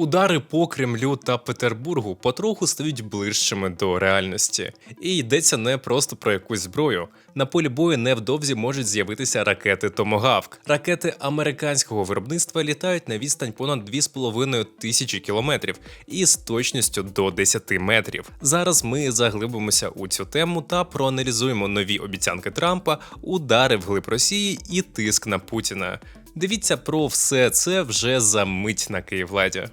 Удари по Кремлю та Петербургу потроху стають ближчими до реальності. І йдеться не просто про якусь зброю. На полі бою невдовзі можуть з'явитися ракети Томогавк. Ракети американського виробництва літають на відстань понад 2,5 тисячі кілометрів і з точністю до 10 метрів. Зараз ми заглибимося у цю тему та проаналізуємо нові обіцянки Трампа, удари вглиб Росії і тиск на Путіна. Дивіться про все це вже за мить на Київладі.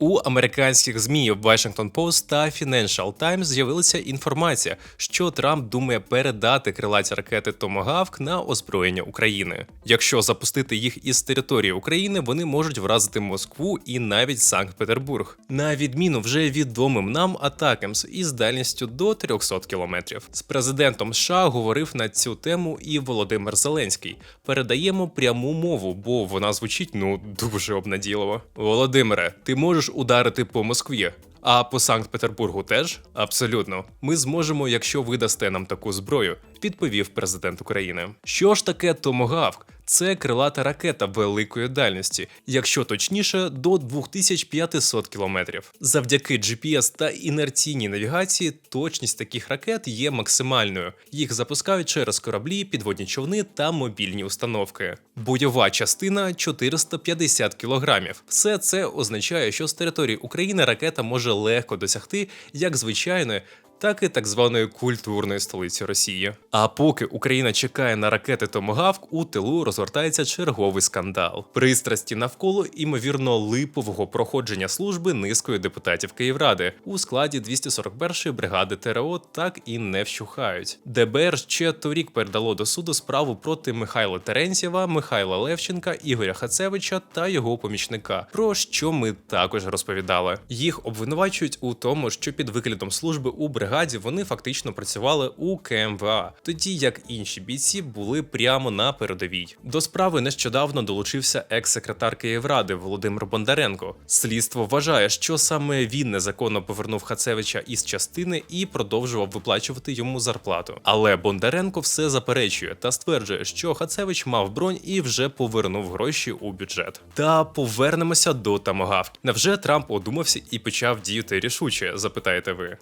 У американських змі Washington Post та Financial Times з'явилася інформація, що Трамп думає передати крилаті ракети Томагавк на озброєння України. Якщо запустити їх із території України, вони можуть вразити Москву і навіть Санкт-Петербург, на відміну вже відомим нам Атакемс із дальністю до 300 кілометрів. З президентом США говорив на цю тему і Володимир Зеленський. Передаємо пряму мову, бо вона звучить ну дуже обнадійливо. Володимире, ти можеш ударити по Москві. А по Санкт-Петербургу теж абсолютно. Ми зможемо, якщо ви дасте нам таку зброю, відповів президент України. Що ж таке Томогавк? Це крилата ракета великої дальності, якщо точніше, до 2500 кілометрів. Завдяки GPS та інерційній навігації точність таких ракет є максимальною. Їх запускають через кораблі, підводні човни та мобільні установки. Бойова частина 450 кілограмів. Все це означає, що з території України ракета може легко досягти як звичайної, так і так званої культурної столиці Росії. А поки Україна чекає на ракети Томогавк, у тилу розгортається черговий скандал. Пристрасті навколо імовірно липового проходження служби низкою депутатів Київради у складі 241-ї бригади ТРО так і не вщухають. ДБР ще торік передало до суду справу проти Михайла Теренцєва, Михайла Левченка, Ігоря Хацевича та його помічника. Про що ми також розповідали. Їх обвинувачують у тому, що під виглядом служби у бригаді вони фактично працювали у КМВА, тоді як інші бійці були прямо на передовій. До справи нещодавно долучився екс-секретар Київради Володимир Бондаренко. Слідство вважає, що саме він незаконно повернув Хацевича із частини і продовжував виплачувати йому зарплату. Але Бондаренко все заперечує та стверджує, що Хацевич мав бронь і вже повернув гроші у бюджет. Та повернемося до Тамагавки. Невже Трамп одумався і почав діяти рішуче? Запитаєте ви?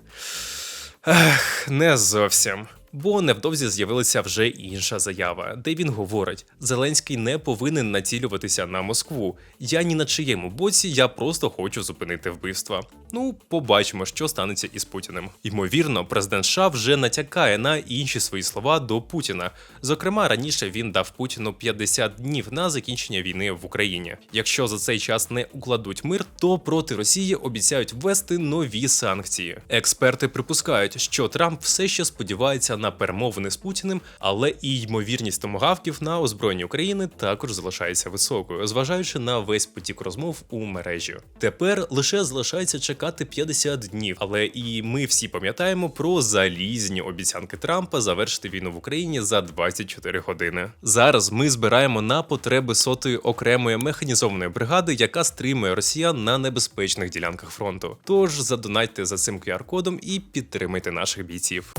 Ех, не зовсім. Бо невдовзі з'явилася вже інша заява, де він говорить: Зеленський не повинен націлюватися на Москву. Я ні на чиєму боці, я просто хочу зупинити вбивства. Ну, побачимо, що станеться із Путіним. Ймовірно, президент США вже натякає на інші свої слова до Путіна. Зокрема, раніше він дав Путіну 50 днів на закінчення війни в Україні. Якщо за цей час не укладуть мир, то проти Росії обіцяють ввести нові санкції. Експерти припускають, що Трамп все ще сподівається на перемовини з Путіним, але і ймовірність томогавків на озброєнні України також залишається високою, зважаючи на весь потік розмов у мережі. Тепер лише залишається чекати 50 днів, але і ми всі пам'ятаємо про залізні обіцянки Трампа завершити війну в Україні за 24 години. Зараз ми збираємо на потреби сотої окремої механізованої бригади, яка стримує росіян на небезпечних ділянках фронту. Тож задонайте за цим QR-кодом і підтримайте наших бійців.